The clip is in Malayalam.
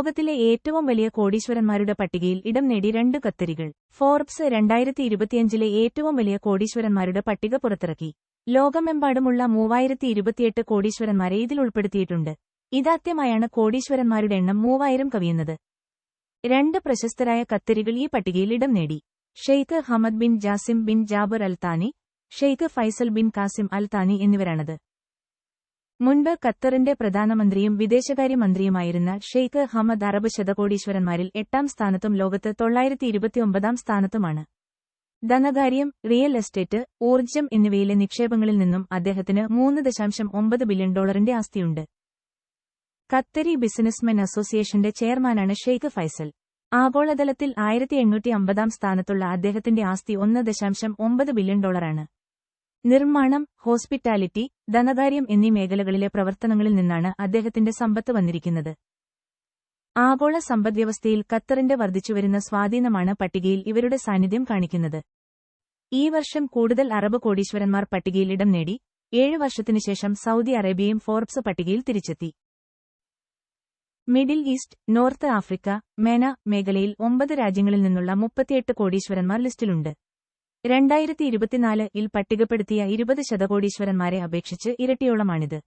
ലോകത്തിലെ ഏറ്റവും വലിയ കോടീശ്വരന്മാരുടെ പട്ടികയിൽ ഇടം നേടി രണ്ട് കത്തരികൾ. ഫോർബ്സ് രണ്ടായിരത്തി ഇരുപത്തിയഞ്ചിലെ ഏറ്റവും വലിയ കോടീശ്വരന്മാരുടെ പട്ടിക പുറത്തിറക്കി. ലോകമെമ്പാടുമുള്ള മൂവായിരത്തി ഇരുപത്തിയെട്ട് കോടീശ്വരന്മാരെ ഇതിൽ ഉൾപ്പെടുത്തിയിട്ടുണ്ട്. ഇതാദ്യമായാണ് കോടീശ്വരന്മാരുടെ എണ്ണം മൂവായിരം കവിയുന്നത്. രണ്ട് പ്രശസ്തരായ കത്തരികൾ ഈ പട്ടികയിൽ ഇടം നേടി. Sheikh Hamad bin Jassim bin Jaber Al Thani Sheikh Faisal bin Qassim Al Thani എന്നിവരാണത്. മുൻപ് ഖത്തറിന്റെ പ്രധാനമന്ത്രിയും വിദേശകാര്യമന്ത്രിയുമായിരുന്ന ഷെയ്ഖ് ഹമദ് അറബ് ശതകോടീശ്വരന്മാരിൽ എട്ടാം സ്ഥാനത്തും ലോകത്ത് തൊള്ളായിരത്തി ഇരുപത്തിയൊമ്പതാം സ്ഥാനത്തുമാണ്. ധനകാര്യം റിയൽ എസ്റ്റേറ്റ് ഊർജം എന്നിവയിലെ നിക്ഷേപങ്ങളിൽ നിന്നും അദ്ദേഹത്തിന് മൂന്ന് ദശാംശം ഒമ്പത് ബില്യൺ ഡോളറിന്റെ ആസ്തിയുണ്ട്. ഖത്തരി ബിസിനസ്മെൻ അസോസിയേഷന്റെ ചെയർമാനാണ് ഷെയ്ഖ് ഫൈസൽ. ആഗോളതലത്തിൽ ആയിരത്തി എണ്ണൂറ്റി അമ്പതാം സ്ഥാനത്തുള്ള അദ്ദേഹത്തിന്റെ ആസ്തി ഒന്ന് ദശാംശം ഒമ്പത് ബില്യൺ ഡോളറാണ്. നിർമ്മാണം ഹോസ്പിറ്റാലിറ്റി ധനകാര്യം എന്നീ മേഖലകളിലെ പ്രവർത്തനങ്ങളിൽ നിന്നാണ് അദ്ദേഹത്തിന്റെ സമ്പത്ത് വന്നിരിക്കുന്നത്. ആഗോള സമ്പദ്വ്യവസ്ഥയിൽ ഖത്തറിന്റെ വർദ്ധിച്ചുവരുന്ന സ്വാധീനമാണ് പട്ടികയിൽ ഇവരുടെ സാന്നിധ്യം കാണിക്കുന്നത്. ഈ വർഷം കൂടുതൽ അറബ് കോടീശ്വരന്മാർ പട്ടികയിൽ ഇടം നേടി ഏഴ് വർഷത്തിനുശേഷം സൗദി അറേബ്യയും ഫോർബ്സ് പട്ടികയിൽ തിരിച്ചെത്തി. Middle east north Africa MENA മേഖലയിൽ ഒമ്പത് രാജ്യങ്ങളിൽ നിന്നുള്ള മുപ്പത്തിയെട്ട് കോടീശ്വരന്മാർ ലിസ്റ്റിലുണ്ട്. രണ്ടായിരത്തി ഇരുപത്തിനാല് ഇൽ പട്ടികപ്പെടുത്തിയ ഇരുപത് ശതകോടീശ്വരന്മാരെ അപേക്ഷിച്ച് ഇരട്ടിയോളമാണിത്.